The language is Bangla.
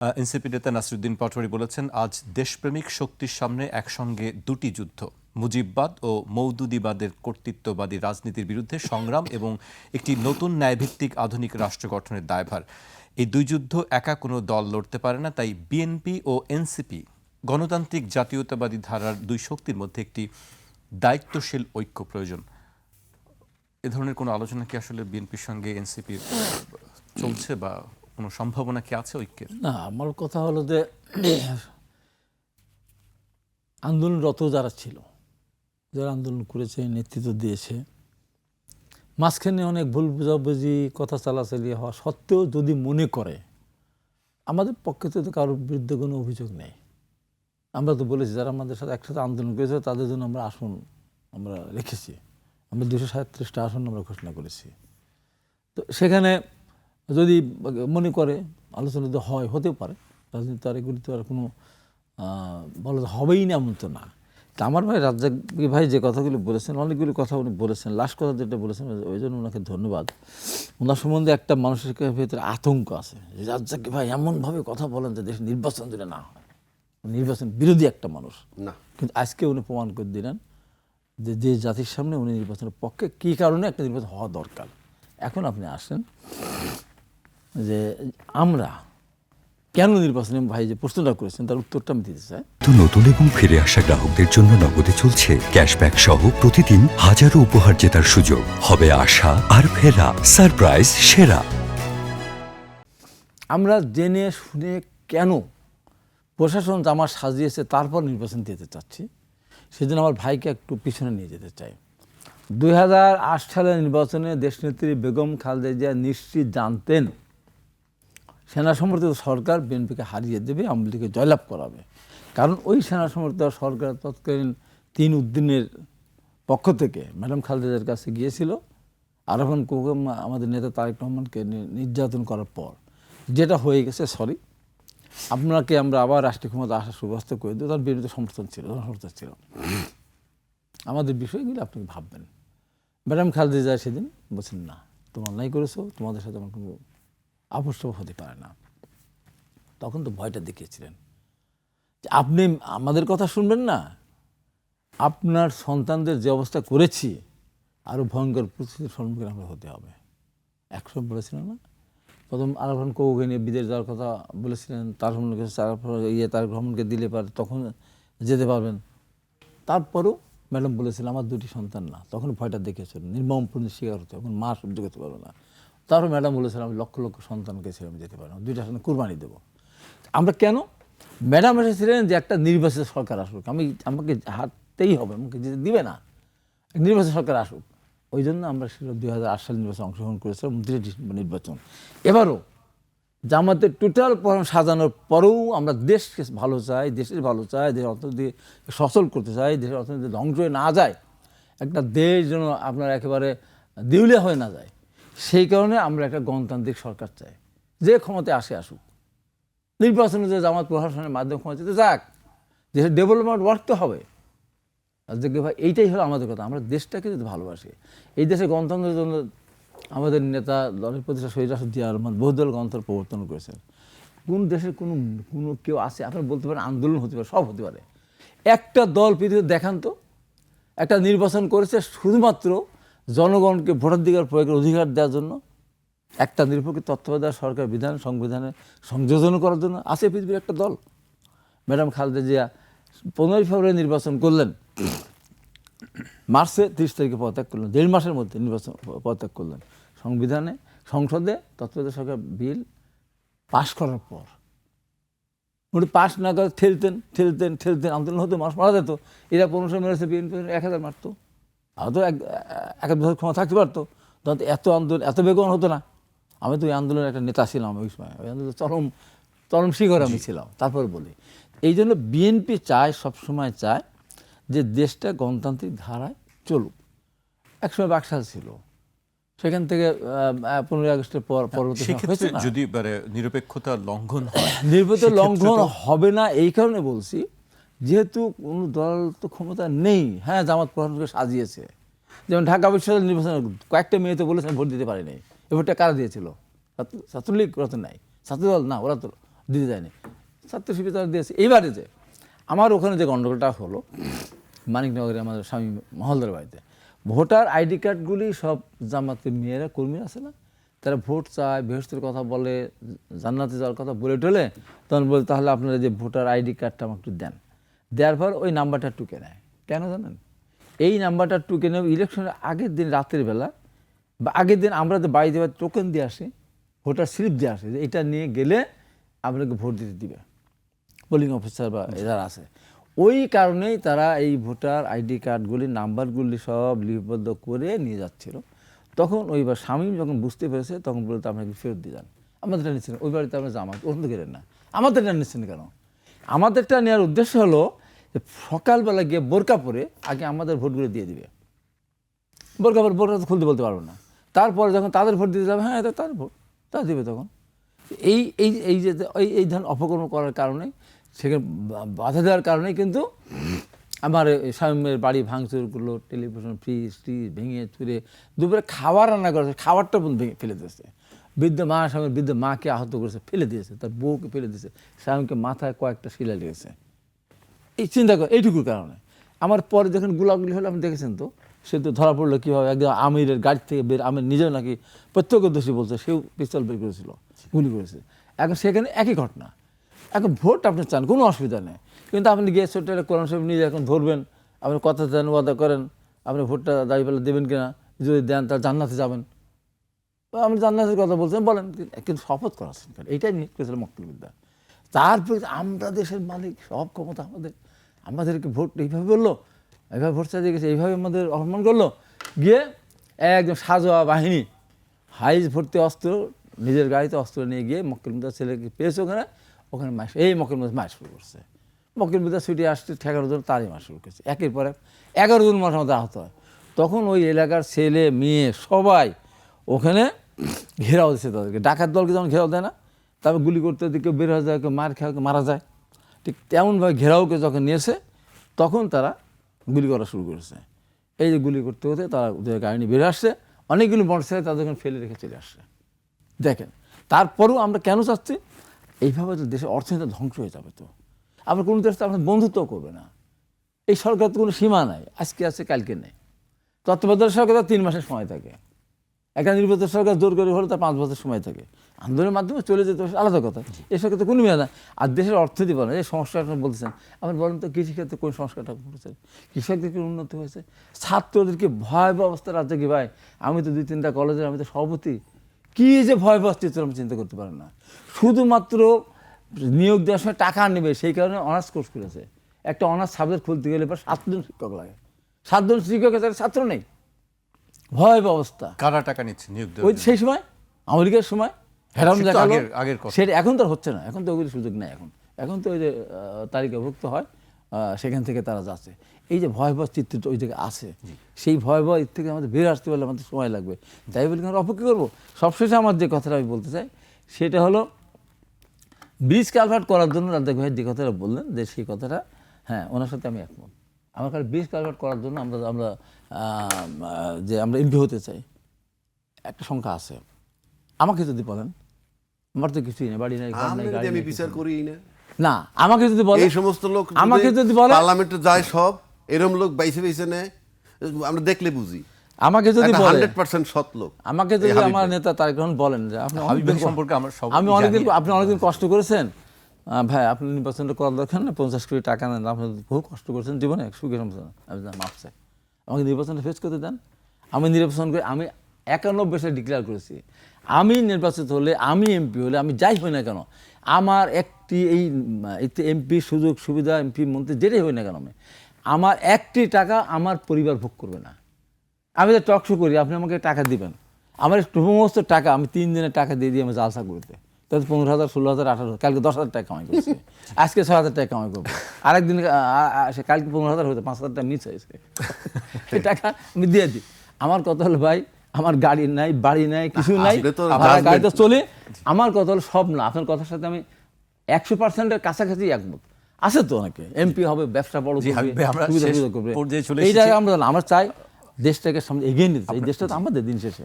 এনসিপি নেতা নাসিরুদ্দিন পাটোয়ারি বলেছেন, আজ দেশপ্রেমিক শক্তির সামনে একসঙ্গে দুটি যুদ্ধ, মুজিববাদ ও মৌদুদিবাদের কর্তৃত্ববাদী রাজনীতির বিরুদ্ধে সংগ্রাম এবং একটি নতুন ন্যায়ভিত্তিক আধুনিক রাষ্ট্র গঠনের দায়ভার। এই দুই যুদ্ধ একা কোনো দল লড়তে পারে না, তাই বিএনপি ও এনসিপি গণতান্ত্রিক জাতীয়তাবাদী ধারার দুই শক্তির মধ্যে একটি দায়িত্বশীল ঐক্য প্রয়োজন। এ ধরনের কোনো আলোচনা কি আসলে বিএনপির সঙ্গে এনসিপির চলছে বা কোনো সম্ভাবনা কি আছে ঐক্যের? না, আমার কথা হলো যে, আন্দোলনরত যারা ছিল, যারা আন্দোলন করেছে, নেতৃত্ব দিয়েছে, মাঝখানে অনেক ভুল বুঝাবুঝি, কথা চালাচালি হওয়া সত্ত্বেও যদি মনে করে, আমাদের পক্ষে তো কারোর বিরুদ্ধে কোনো অভিযোগ নেই। আমরা তো বলেছি, যারা আমাদের সাথে একসাথে আন্দোলন করেছে, তাদের জন্য আমরা আসন আমরা রেখেছি। আমরা দুশো সাঁত্রিশটা আসন আমরা ঘোষণা করেছি। তো সেখানে যদি মনে করে আলোচনা যদি হয় হতে পারে। রাজনীতি আর এগুলি তো আর কোনো বলা হবেই না এমন তো না। তা আমার ভাই রাজ্জাক ভাই যে কথাগুলো বলেছেন অনেকগুলি কথা উনি বলেছেন লাস্ট কথা যেটা বলেছেন ওই জন্য ওনাকে ধন্যবাদ। ওনার সম্বন্ধে একটা মানুষের ভেতরে আতঙ্ক আছে যে রাজ্জাক ভাই এমনভাবে কথা বলেন যে দেশে নির্বাচন দিলে না হয়। নির্বাচন বিরোধী একটা মানুষ। না। কিন্তু আজকে উনি প্রমাণ করে দিলেন যে যে জাতির সামনে উনি নির্বাচনের পক্ষে কী কারণে একটা নির্বাচন হওয়া দরকার। এখন আপনি আসেন। যে আমরা কেন নির্বাচনে ভাই যে প্রশ্নটা করেছেন তার উত্তরটা আমি দিতে চাই। তো নতুন এবং ফিরে আসা গ্রাহকদের জন্য নগদে চলছে ক্যাশব্যাক সহ প্রতিদিন হাজারো উপহার জেতার সুযোগ। হবে আশা আর ফেরা সারপ্রাইজ সেরা। আমরা জেনে শুনে কেন প্রশাসন জামা সাজিয়েছে তারপর নির্বাচন দিতে চাচ্ছি সেজন্য আমার ভাইকে একটু পিছনে নিয়ে যেতে চাই। দুই হাজার আট সালের নির্বাচনে দেশনেত্রী বেগম খালেদা জিয়া নিশ্চিত জানতেন সেনা সমর্থিত সরকার বিএনপিকে হারিয়ে দেবে, আওয়ামী লীগকে জয়লাভ করাবে। কারণ ওই সেনা সমর্থিত সরকার তৎকালীন তিন উদ্দিনের পক্ষ থেকে ম্যাডাম খালেদার কাছে গিয়েছিল আর এখন কোকম, আমাদের নেতা তারেক রহমানকে নির্যাতন করার পর। যেটা হয়ে গেছে, সরি, আপনাকে আমরা আবার রাষ্ট্রীয় ক্ষমতা আসার সুব্যবস্থা করে দিই তার বিরুদ্ধে সমর্থন ছিল সমর্থন ছিল আমাদের বিষয়গুলো আপনি ভাববেন। ম্যাডাম খালেদা যায় সেদিন বলছেন, না, তোমার নাই করেছ, তোমাদের সাথে আমার কোনো আবশ্যক হতে পারে না। তখন তো ভয়টা দেখিয়েছিলেন যে আপনি আমাদের কথা শুনবেন না। আপনার সন্তানদের যে অবস্থা করেছি আরও ভয়ঙ্কর পরিস্থিতির সম্মুখীন আমরা হতে হবে। একসময় বলেছিলেন না? প্রথম আরফান কৌকে নিয়ে বিদেশ যাওয়ার কথা বলেছিলেন, তার সম্বন্ধে ইয়ে তার ভ্রমণকে দিলে পারে, তখন যেতে পারবেন। তারপরেও ম্যাডাম বলেছিলেন, আমার দুটি সন্তান না। তখন ভয়টা দেখেছিল নির্মম পূর্ণ শিকার হতো এখন মা সহ্য করতে পারবে না। তারপর ম্যাডাম বলেছিলেন, আমি লক্ষ লক্ষ সন্তানকে ছেড়ে আমি যেতে পারব না, দুইটা সন্তান কুরবানি দেবো। আমরা কেন? ম্যাডাম এসেছিলেন যে একটা নির্বাচিত সরকার আসুক। আমি, আমাকে হারতেই হবে, আমাকে যেতে দিবে না। নির্বাচিত সরকার আসুক। ওই জন্য আমরা সেটা দুই হাজার আট সালে নির্বাচন অংশগ্রহণ করেছিলাম উনত্রিশে নির্বাচন। এবারও জামাতের টোটাল প্রোগ্রাম সাজানোর পরেও আমরা দেশকে ভালো চাই, দেশের ভালো চাই, দেশের অর্থনীতি সচল করতে চাই, দেশের অর্থনীতি ধ্বংস হয়ে না যায়, একটা দেশ যেন আপনার একেবারে দেউলিয়া হয়ে না যায়। সেই কারণে আমরা একটা গণতান্ত্রিক সরকার চাই। যে ক্ষমতায় আসে আসুক। নির্বাচনে যে জামাত প্রশাসনের মাধ্যমে ক্ষমতাতে যাক দেশের ডেভেলপমেন্ট ওয়ার্ক তো হবে। দেখবে ভাই, এইটাই হলো আমাদের কথা। আমরা দেশটাকে যদি ভালোবাসি, এই দেশে গণতন্ত্রের জন্য আমাদের নেতা দলের প্রতি শহীদ জিয়া রহমান বহুদল গণতন্ত্র প্রবর্তন করেছেন। কোন দেশের কোনো কোনো কেউ আছে, আপনার বলতে পারেন আন্দোলন হতে পারে, সব হতে পারে। একটা দল পৃথিবীতে দেখান তো। একটা নির্বাচন করেছে শুধুমাত্র জনগণকে ভোটাধিকার প্রয়োগের অধিকার দেওয়ার জন্য একটা নিরপেক্ষ তত্ত্বাবধায়ক সরকার, বিধান, সংবিধানে সংযোজন করার জন্য আছে পৃথিবীর একটা দল। ম্যাডাম খালেদা জিয়া পনেরোই ফেব্রুয়ারি নির্বাচন করলেন। মার্চে তিরিশ তারিখে পদত্যাগ করলেন। দেড় মাসের মধ্যে নির্বাচন পদত্যাগ করলেন। সংবিধানে, সংসদে তত্ত্বাবধায়ক সরকার বিল পাশ করার পর উনি পাশ না করে ঠেলতেন ঠেলতেন ঠেলতেন, আন্দোলন হতো মানুষ মারা যেত। এরা পনেরোশো মেরেছে, বিএনপি এক হাজার মারতো। হয়তো এক এক বছর ক্ষমতা থাকতে পারতো। তখন এত আন্দোলন এত বেগন হতো না। আমি তো ওই আন্দোলনের একটা নেতা ছিলাম ওই সময়। ওই আন্দোলন চরম চরম শিখর আমি ছিলাম তারপর বলি। এই জন্য বিএনপি চায় সবসময় চায় যে দেশটা গণতান্ত্রিক ধারায় চলুক। একসময় বাকশাল ছিল। সেখান থেকে পনেরোই আগস্টের পর পরবর্তী? যদি নিরপেক্ষতা লঙ্ঘন সেক্ষেত্রে লঙ্ঘন হবে না এই কারণে বলছি যেহেতু কোনো দল তো ক্ষমতা নেই হ্যাঁ জামাত প্রশাসনকে সাজিয়েছে। যেমন ঢাকা বিশ্ববিদ্যালয় নির্বাচন কয়েকটা মেয়ে তো বলেছেন ভোট দিতে পারেনি। এ ভোটটা কারা দিয়েছিল? ছাত্রলীগ ওরা তো নাই। ছাত্রদল না, ওরা তো দিতে যায়নি ছাত্র শিবির তারা দিয়েছে। এইবারে যে আমার ওখানে যে গণ্ডগোলটা হলো, মানিকনগরে আমাদের স্বামী মহলদার বাড়িতে, ভোটার আইডি কার্ডগুলি সব জামাতের মেয়েরা কর্মী আছে না? তারা ভোট চায় বৃহস্পতির কথা বলে, জান্নাতে যাওয়ার কথা বলে টলে তখন বলে, তাহলে আপনারা যে ভোটার আইডি কার্ডটা আমাকে একটু দেন। দেওয়ার পর ওই নাম্বারটা টুকে নেয়। কেন জানেন? এই নাম্বারটা টুকে নেব ইলেকশনের আগের দিন রাতের বেলা বা আগের দিন আমরা তো বাড়ি দেওয়ার টোকেন দিয়ে আসি ভোটার স্লিপ দিয়ে আসে যে এটা নিয়ে গেলে আপনাকে ভোট দিতে দিবে। পোলিং অফিসার বা যারা আছে। ওই কারণেই তারা এই ভোটার আইডি কার্ডগুলি নাম্বারগুলি সব লিপিবদ্ধ করে নিয়ে যাচ্ছিল। তখন ওইবার স্বামী যখন বুঝতে পেরেছে তখন বলতে আপনাকে ফেরত দিয়ে যান। আমাদেরটা নিচ্ছেন ওই বাড়িতে আমরা জামা ওখান থেকে না। আমাদেরটা নিচ্ছেন কেন? আমাদেরটা নেওয়ার উদ্দেশ্য হলো সকালবেলা গিয়ে বোরকা পরে আগে আমাদের ভোটগুলো দিয়ে দিবে। বোরকা পরে, বোরকা তো খুলতে বলতে পারব না। তারপরে যখন তাদের ভোট দিতে যাবে হ্যাঁ এটা তার ভোট তা দিবে তখন। এই এই এই যে, এই এই ধরনের অপকর্ম করার কারণে, সেখানে বাধা দেওয়ার কারণে কিন্তু আমার স্বামীর বাড়ি ভাঙচুর করল টেলিভিশন ফ্রিজ ট্রিজ ভেঙে চুরে দুপুরে খাবার রান্না করেছে, খাবারটা ভেঙে ফেলে দিয়েছে। বৃদ্ধ মা, স্বামীর বৃদ্ধ মাকে আহত করেছে, ফেলে দিয়েছে, তার বউকে ফেলে দিয়েছে, স্বামীকে মাথায় কয়েকটা শিলা লেগেছে। এই চিন্তা কর, এইটুকুর কারণে। আমার পরে যখন গুলাগুলি হলো, আপনি দেখেছেন তো? সে তো ধরা পড়ল কীভাবে? একদম আমিরের গাড়ি থেকে বের, আমির নিজেও নাকি প্রত্যক্ষদর্শী বলছে, সেও পিস্তল বের করেছিল, গুলি করেছে। এখন সেখানে একই ঘটনা। এখন ভোট আপনি চান, কোনো অসুবিধা নেই। কিন্তু আপনি গিয়ে ছোট্ট একটা কোরআন শরীফ নিজে এখন ধরবেন আপনি কথা দেন ওয়াদা করেন, আপনি ভোটটা দাঁড়িয়ে পেলে দেবেন কিনা, যদি দেন তাহলে জান্নাতে যাবেন। আপনি জান্নাতের কথা বলছেন, বলেন, কিন্তু শপথ করাচ্ছেন এইটাই নিয়ে করেছিল মক্তবিদ্যা তারপরে আমরা দেশের মালিক, সব ক্ষমতা আমাদের। আমাদেরকে ভোট এইভাবে বলল, এইভাবে ভোট চাইতে গেছে, এইভাবে আমাদের অপমান করল। গিয়ে একদম সাজোয়া বাহিনী, হাইজ ভর্তি অস্ত্র, নিজের গাড়িতে অস্ত্র নিয়ে গিয়ে মক্কেল মুদার ছেলেকে পেয়েছে ওখানে ওখানে মাস এই মক্কেল মুদার মাস শুরু করছে। মক্কেল মুদার ছুটি আসছে ঠেকানো জন তারই মাস শুরু করছে। একের পর এক, এগারো জন মাস আমাদের আহত হয়। তখন ওই এলাকার ছেলে, মেয়ে, সবাই ওখানে ঘেরাও দিচ্ছে তাদেরকে। ডাকাত দলকে যেমন ঘেরাও দেয় না, তারপর গুলি করতে যদি কেউ বের হয়ে যায় কেউ মার খেয়ে মারা যায়। ঠিক তেমনভাবে ঘেরাওকে যখন নিয়েছে, তখন তারা গুলি করা শুরু করেছে। এই যে গুলি করতে করতে তারা ওদের গাড়ি বেরিয়ে আসছে, অনেকগুলো মোটরসাইকেল তাদের ফেলে রেখে চলে আসছে। দেখেন, তারপরেও আমরা কেন চাচ্ছি? এইভাবে তো দেশের অর্থনীতি ধ্বংস হয়ে যাবে তো। আবার কোনো দেশ তো আপনার বন্ধুত্ব করবে না। এই সরকার তো কোনো সীমা নাই, আজকে আছে, কালকে নেই। তত্ত্বাবধায়ক সরকার তিন মাসের সময় থাকে। একটা নির্বাচিত সরকার জোর করে হলে তার পাঁচ বছর সময় থাকে। আন্দোলনের মাধ্যমে চলে যেতে আলাদা কথা। এসব ক্ষেত্রে কোনো মেয়ে না আর দেশের অর্থনীতি বলেন এই সংস্কারটা বলতেছেন। আপনি বলেন তো কৃষিক্ষেত্রে কোন সংস্কারটা করেছেন? কৃষকদের কি উন্নতি হয়েছে? ছাত্রদেরকে ভয়াবহ অবস্থা রাজ্যে কি ভাই? আমি তো দুই তিনটা কলেজের আমি তো সভাপতি। কী যে ভয়াবহ চিত্র আমি চিন্তা করতে পারেন না। শুধুমাত্র নিয়োগ দেওয়ার সময় টাকা নেবে সেই কারণে অনার্স কোর্স করেছে একটা অনার্স সাবজেক্ট খুলতে গেলে এবার সাতজন শিক্ষক লাগে। সাতজন শিক্ষকের তার ছাত্র নেই। ভয়াবহ অবস্থা। কারা টাকা নিচ্ছে নিয়োগ ওই সেই সময় আমেরিকার সময় দেখাল আগের সেটা এখন তো হচ্ছে না এখন তো ওগুলি সুযোগ নেই এখন। এখন তো ওই যে তালিকাভুক্ত হয় সেখান থেকে তারা যাচ্ছে। এই যে ভয়াবহ চিত্রটা ওই জায়গায় আছে সেই ভয়াবহ এর থেকে আমাদের বের আসতে পারলে আমাদের সময় লাগবে। তাই বলে আমরা অপেক্ষা করব? সবশেষে আমার যে কথাটা আমি বলতে চাই সেটা হলো ব্রিজ কালভার্ট করার জন্য রাজ্জাক ভাই যে কথাটা বললেন যে সেই কথাটা হ্যাঁ ওনার সাথে আমি একমত। আমার কাছে ব্রিজ কালভার্ট করার জন্য আমরা আমরা যে আমরা এমপি হতে চাই একটা সংখ্যা আছে। আমাকে যদি বলেন আমার তো কিছুই নেই বাড়ি নাই ঘর নাই গাড়ি আমি বিচার করি না। না আমাকে যদি বলেন এই সমস্ত লোক আমাকে যদি বলে পার্লামেন্টে যায় সব এরম লোক বাইসে বাইসে নেয় আমরা দেখলে বুঝি। আমাকে যদি বলে হান্ড্রেড পার্সেন্ট সৎ লোক। আমাকে যদি আমার নেতা তারেক রহমান বলেন যে আপনি হাবিব অনেকদিন সম্পর্কে আমরা সব আমি অনেকদিন। আপনি অনেকদিন কষ্ট করেছেন। ভাই আপনি নির্বাচনটা করার দরকার না পঞ্চাশ কোটি টাকা নেন আপনি বহু কষ্ট করেছেন জীবনে সুখে সমস্যা আমি জানি, মাপ চাই। আমাকে নির্বাচনটা ফেস করতে দেন। আমি নির্বাচন করে আমি একানব্বই সালে ডিক্লেয়ার করেছি। আমি নির্বাচিত হলে আমি এমপি হলে আমি যাই হই না কেন আমার একটি এই এমপি সুযোগ সুবিধা এমপি মন্ত্রী যেটাই হই না কেন আমি আমার একটি টাকা আমার পরিবার ভোগ করবে না। আমি তো টক শো করি আপনি আমাকে টাকা দিবেন। আমার সমস্ত টাকা আমি তিন দিনের টাকা দিয়ে দিই আমি জালসা করতে তাতে পনেরো হাজার ষোলো হাজার আঠারো কালকে দশ হাজার টাকা কামাই করছি। আজকে ছয় হাজার টাকা কামাই করব। আরেকদিন কালকে পনেরো হাজার হতো পাঁচ হাজার টাকা মিস হয়েছে। এই টাকা আমি দিয়ে দিই। আমার কথা হলো ভাই আমার গাড়ি নাই বাড়ি নাই কিছু নাই আমার গাড়িতে চলে আমার কথা হলো সব না আপনার কথার সাথে আমি একশো পার্সেন্টের কাছাকাছি একমত। আছে তো অনেকে এমপি হবে ব্যবসা বড় করবে এই জায়গায় আমরা আমরা চাই দেশটাকে সামনে এগিয়ে নিতে এই দেশটা তো আমাদের দিন শেষে।